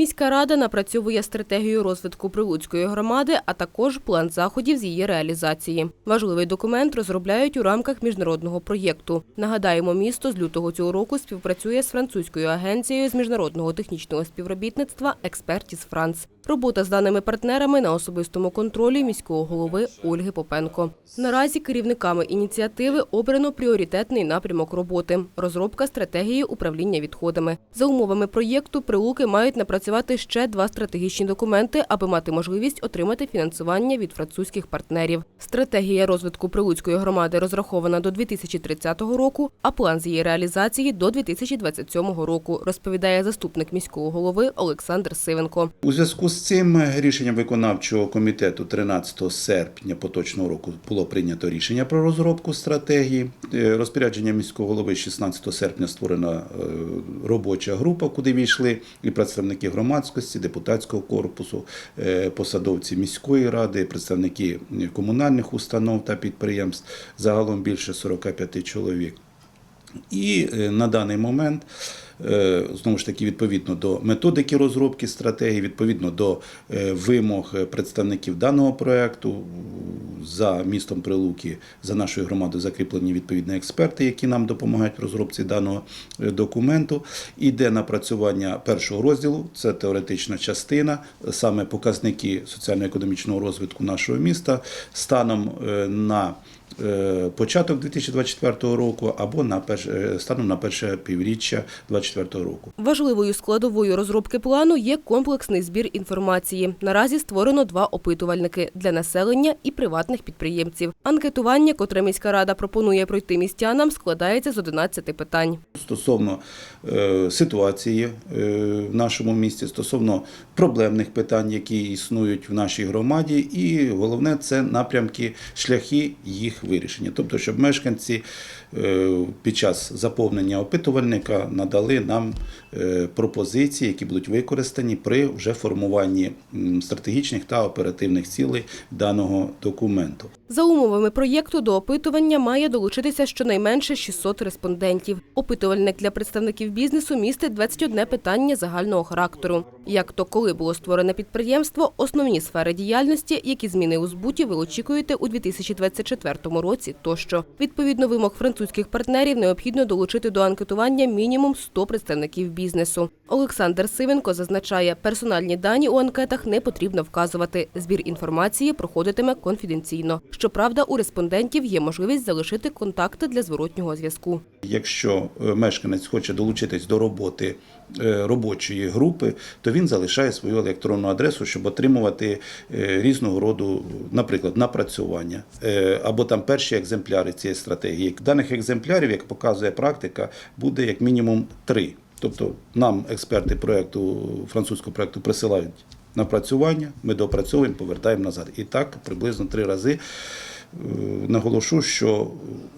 Міська рада напрацьовує стратегію розвитку Прилуцької громади, а також план заходів з її реалізації. Важливий документ розробляють у рамках міжнародного проєкту. Нагадаємо, місто з лютого цього року співпрацює з французькою агенцією з міжнародного технічного співробітництва Експертіз Франц. Робота з даними партнерами на особистому контролі міського голови Ольги Попенко. Наразі керівниками ініціативи обрано пріоритетний напрямок роботи розробка стратегії управління відходами. За умовами проєкту прилуки мають напрацювати ще два стратегічні документи, аби мати можливість отримати фінансування від французьких партнерів. Стратегія розвитку прилуцької громади розрахована до 2030 року, а план з її реалізації до 2027 року, розповідає заступник міського голови Олександр Сивенко. У зв'язку з цим рішенням виконавчого комітету 13 серпня поточного року було прийнято рішення про розробку стратегії. Е, Розпорядження міського голови 16 серпня створена е, робоча група, куди війшли і представники громадськості, депутатського корпусу, е, посадовці міської ради, представники комунальних установ та підприємств. Загалом більше 45 чоловік. І на даний момент, знову ж таки, відповідно до методики розробки стратегії, відповідно до е, вимог е, представників даного проекту, за містом Прилуки, за нашою громадою закріплені відповідні експерти, які нам допомагають в розробці даного е, документу. Іде напрацювання першого розділу, це теоретична частина, саме показники соціально-економічного розвитку нашого міста станом е, на е, початок 2024 року або на перш, е, станом на перше півріччя 2024 року. Важливою складовою розробки плану є комплексний збір інформації. Наразі створено два опитувальники для населення і приватних підприємців. Анкетування, котре міська рада пропонує пройти містянам, складається з 11 питань. Стосовно е, ситуації е, в нашому місті, стосовно проблемних питань, які існують в нашій громаді, і головне це напрямки, шляхи їх вирішення. Тобто, щоб мешканці е, під час заповнення опитувальника надали нам е, пропозиції, які будуть використані при вже формуванні стратегічних та оперативних цілей даного документу. За умовами проєкту до опитування має долучитися щонайменше 600 респондентів. Опитувальник для представників бізнесу містить 21 питання загального характеру. Як то коли було створене підприємство, основні сфери діяльності, які зміни у збуті ви очікуєте у 2024 році тощо. Відповідно вимог французьких партнерів необхідно долучити до анкетування мінімум 100 представників бізнесу. Олександр Сивенко зазначає, персональні дані у анкетах не потрібно вказувати. Збір інформації проходитиме конфіденційно. Щоправда, у респондентів є можливість залишити контакти для зворотнього зв'язку. Якщо е, мешканець хоче долучитись до роботи е, робочої групи, то він залишає свою електронну адресу, щоб отримувати е, різного роду, наприклад, напрацювання або там перші екземпляри цієї стратегії. Даних екземплярів, як показує практика, буде як мінімум три. Тобто нам експерти проекту французького проекту присилають напрацювання, ми допрацьовуємо, повертаємо назад. І так приблизно три рази. Е, Наголошу, що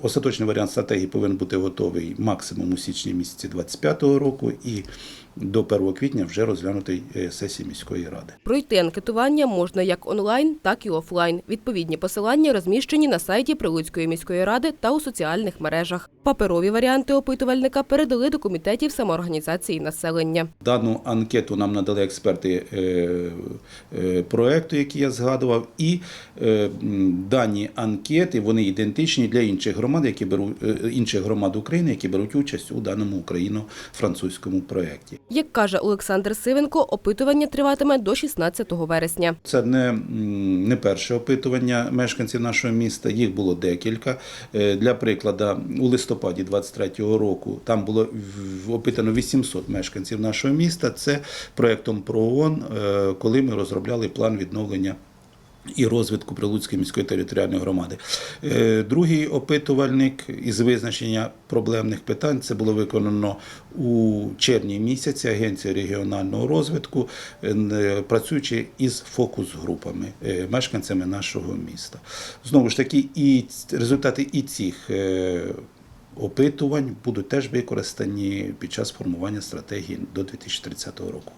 остаточний варіант стратегії повинен бути готовий максимум у січні місяці 2025 року і до 1 квітня вже розглянутий е, сесії міської ради. Пройти анкетування можна як онлайн, так і офлайн. Відповідні посилання розміщені на сайті Прилуцької міської ради та у соціальних мережах. Паперові варіанти опитувальника передали до комітетів самоорганізації населення. Дану анкету нам надали експерти е, е, проекту, який я згадував, і дані анкети вони ідентичні для інших громад, які беруть інших громад України, які беруть участь у даному україно-французькому проєкті. Як каже Олександр Сивенко, опитування триватиме до 16 вересня. Це не, не перше опитування мешканців нашого міста. Їх було декілька. Е, Для прикладу, у листопаді 23-го року там було опитано 800 мешканців нашого міста. Це проектом ПРООН, е, коли ми розробляли план відновлення. І розвитку Прилуцької міської територіальної громади. Е, Другий опитувальник із визначення проблемних питань це було виконано у червні місяці Агенція регіонального розвитку, е, працюючи із фокус-групами, е, мешканцями нашого міста. Знову ж таки, і результати і цих е, опитувань будуть теж використані під час формування стратегії до 2030 року.